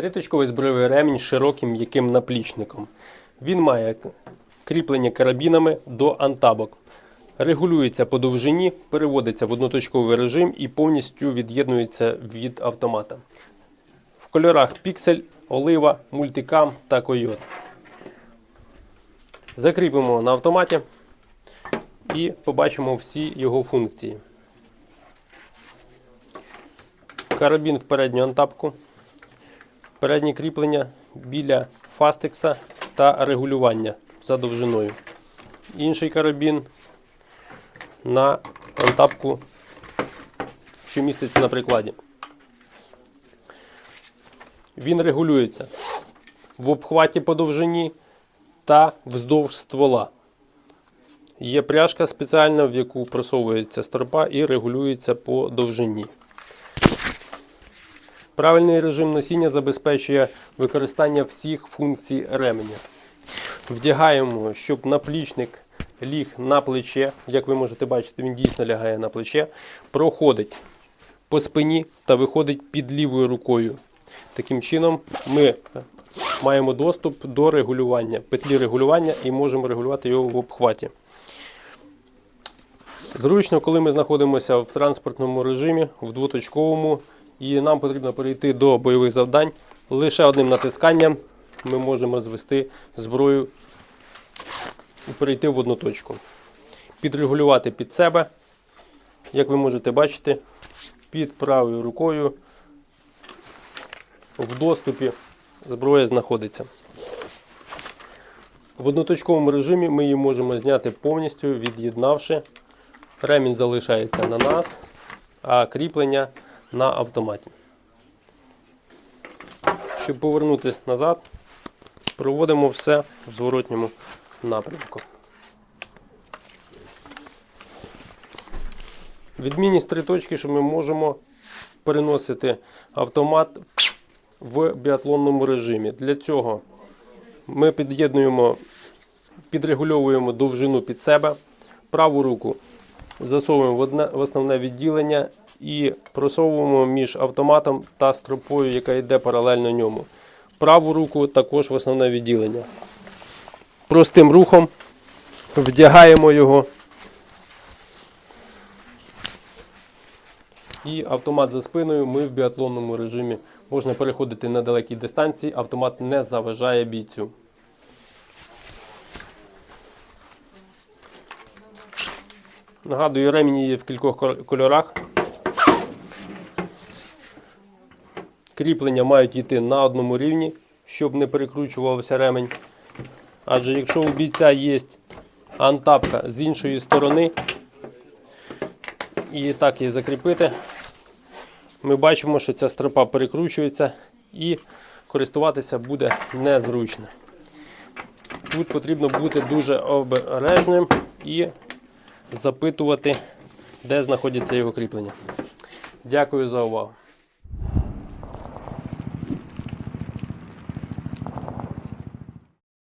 Триточковий збройовий ремінь з широким м'яким наплічником. Він має кріплення карабінами до антабок. Регулюється по довжині, переводиться в одноточковий режим і повністю від'єднується від автомата. В кольорах піксель, олива, мультикам та койот. Закріпимо на автоматі і побачимо всі його функції. Карабін в передню антапку, переднє кріплення біля фастекса та регулювання за довжиною. Інший карабін на антапку, що міститься на прикладі. Він регулюється в обхваті по довжині та вздовж ствола. Є пряжка спеціальна, в яку просовується стропа і регулюється по довжині. Правильний режим носіння забезпечує використання всіх функцій ременя. Вдягаємо, щоб наплічник ліг на плече. Як ви можете бачити, він дійсно лягає на плече. Проходить по спині та виходить під лівою рукою. Таким чином, ми маємо доступ до регулювання, петлі регулювання і можемо регулювати його в обхваті. Зручно, коли ми знаходимося в транспортному режимі, в двоточковому, і нам потрібно перейти до бойових завдань. Лише одним натисканням ми можемо звести зброю і перейти в одну точку. Підрегулювати під себе, як ви можете бачити, під правою рукою в доступі зброя знаходиться. В одноточковому режимі ми її можемо зняти повністю, від'єднавши. Ремінь залишається на нас, а кріплення на автоматі. Щоб повернути назад, проводимо все в зворотньому напрямку. Відмінність три точки, що ми можемо переносити автомат в біатлонному режимі. Для цього ми під'єднуємо, підрегульовуємо довжину під себе, праву руку засовуємо в, одне, в основне відділення і просовуємо між автоматом та стропою, яка йде паралельно ньому. Праву руку також в основне відділення. Простим рухом вдягаємо його. І автомат за спиною ми в біатлонному режимі. Можна переходити на далекій дистанції, автомат не заважає бійцю. Нагадую, ремені є в кількох кольорах. Кріплення мають йти на одному рівні, щоб не перекручувався ремень. Адже якщо у бійця є антапка з іншої сторони, і так її закріпити, ми бачимо, що ця стропа перекручується і користуватися буде незручно. Тут потрібно бути дуже обережним і запитувати, де знаходяться його кріплення. Дякую за увагу.